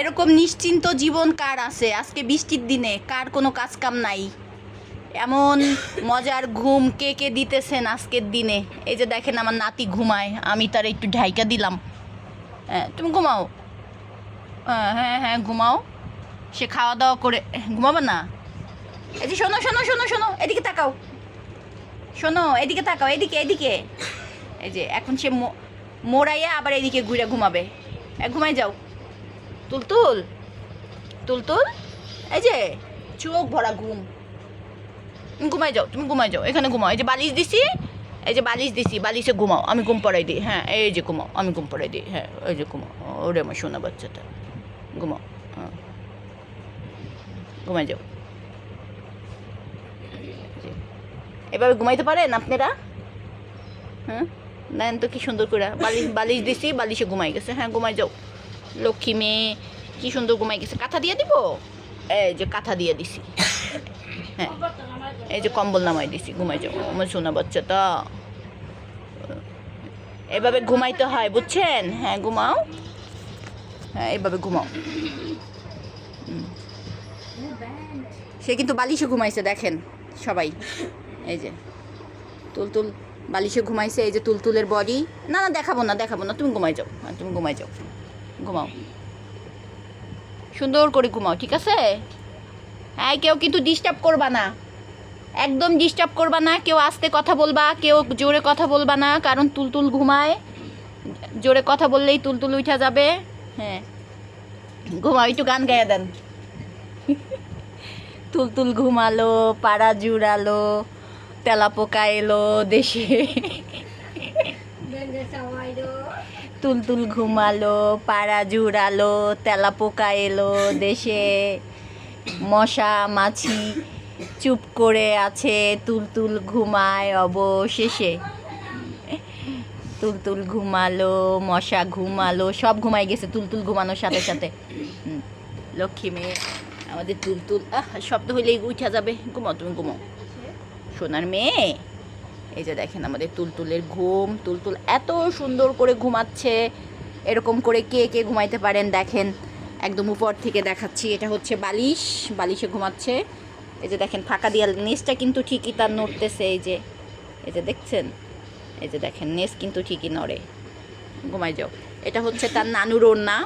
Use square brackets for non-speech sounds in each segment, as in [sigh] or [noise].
এরকম নিশ্চিন্ত জীবন কার আছে? আজকে বৃষ্টির দিনে কার কোনো কাজ কাম নাই? এমন মজার ঘুম কে কে দিতেছেন আজকের দিনে? এই যে দেখেন আমার নাতি ঘুমায়, আমি তার একটু ঢাইকা দিলাম। হ্যাঁ তুমি ঘুমাও। হ্যাঁ হ্যাঁ হ্যাঁ ঘুমাও। সে খাওয়া দাওয়া করে, ঘুমাবে না? এই যে শোনো শোনো শোনো শোনো, এদিকে তাকাও। শোনো, এদিকে তাকাও, এদিকে এদিকে। এই যে এখন সে মোড়াইয়া আবার এদিকে ঘুরে ঘুমাবে। ঘুমাই যাও। তুলতুল? তুলতুল? এই যে, চোখ ভরা ঘুম। ঘুমাই যাও, তুমি ঘুমাই যাও, এখানে ঘুমাও। এই যে বালিশ দিছি, এই যে বালিশ দিছি, বালিশে ঘুমাও। আমি ঘুম পড়াই দিই হ্যাঁ এই যে ঘুমাও, আমি ঘুম পড়াই দিই হ্যাঁ এই যে ঘুমাও। ওরে আমার সোনা বাচ্চাটা, ঘুমাও হ্যাঁ। ঘুমাই যাও। এভাবে ঘুমাইতে পারেন আপনারা? হ্যাঁ? নেন তো কি সুন্দর করে, বালিশ বালিশ দিছি, বালিশে ঘুমাই গেছে। হ্যাঁ ঘুমাই যাও। লক্ষ্মী মেয়ে কি সুন্দর ঘুমাই গেছে? কাঁথা দিয়ে দিব? এই যে কাঁথা দিয়ে দিছি। হ্যাঁ। এই যে কম্বল নামাই দিছি ঘুমাই যাও আমার সোনা বাচ্চাটা এভাবে ঘুমাইতে হয়, বুঝছেন? হ্যাঁ ঘুমাও। হ্যাঁ এভাবে ঘুমাও। সে কিন্তু বালিশে ঘুমাইছে, দেখেন সবাই। এই যে তুলতুল বালিশে ঘুমাইছে, এই যে তুলতুলের বডি না না, দেখাবো না দেখাবো না, তুমি ঘুমাই যাও। হ্যাঁ তুমি ঘুমাই যাও। ঘুমাও। সুন্দর করে ঘুমাও ঠিক আছে? হ্যাঁ কেউ কিন্তু ডিস্টার্ব করবা না। একদম ডিস্টার্ব করবা না কেউ আস্তে কথা বলবা কেউ জোরে কথা বলবা না কারণ তুলতুল ঘুমায়। জোরে কথা বললেই তুলতুল উঠা যাবে। হ্যাঁ। ঘুমাও একটু গান গাইয়া দেন। [laughs] তুলতুল ঘুমালো পাড়া জুড়ালো তেলা পোকা এলো দেশে। [laughs] [laughs] তুলতুল ঘুমালো, পাড়া জুড়ালো তেলা পোকা এলো দেশে। মশা মাছি চুপ করে আছে, তুলতুল ঘুমায় অবশেষে। তুলতুল ঘুমালো, মশা ঘুমালো, সব ঘুমাই গেছে, তুলতুল ঘুমানোর সাথে সাথে। লক্ষ্মী মেয়ে, আমাদের তুলতুল, আহ, শব্দ হইলেই উঠা যাবে। ঘুমাও, তুমি ঘুমাও। সোনার মেয়ে এই যে দেখেন আমাদের তুলতুলের ঘুম, তুলতুল এত সুন্দর করে ঘুমাচ্ছে, এরকম করে কে কে ঘুমাইতে পারেন দেখেন, একদম উপর থেকে দেখাচ্ছি, এটা হচ্ছে বালিশ, বালিশে ঘুমাচ্ছে, এই যে দেখেন ফাঁকা দিয়া নেসটা কিন্তু ঠিকই তার নড়তেছে, এই যে এই যে দেখছেন, এই যে দেখেন নেস কিন্তু ঠিকই নড়ে ঘুমাই যাও, এটা হচ্ছে তার নানুর ওড়না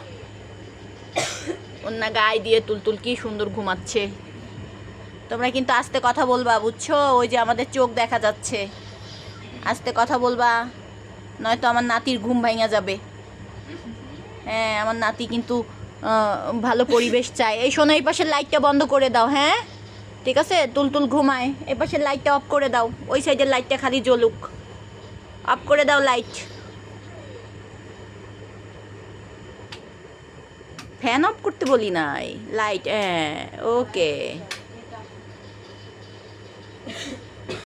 ওড়না গায়ে দিয়ে তুলতুল কি সুন্দর ঘুমাচ্ছে, তোমরা কিন্তু আস্তে কথা বলবা, বুঝছ? ওই যে আমাদের চোখ দেখা যাচ্ছে। আস্তে কথা বলবা। নয়তো আমার নাতির ঘুম ভাঙা যাবে। হ্যাঁ আমার নাতি কিন্তু ভালো পরিবেশ চায়। এই শোনো, এই পাশের লাইটটা বন্ধ করে দাও হ্যাঁ? ঠিক আছে? তুলতুল ঘুমায়। এই পাশের লাইটটা অফ করে দাও। ওই সাইডের লাইটটা খালি জ্বলুক। অফ করে দাও লাইট। ফ্যান অফ করতে বলি নাই। লাইট হ্যাঁ ওকে।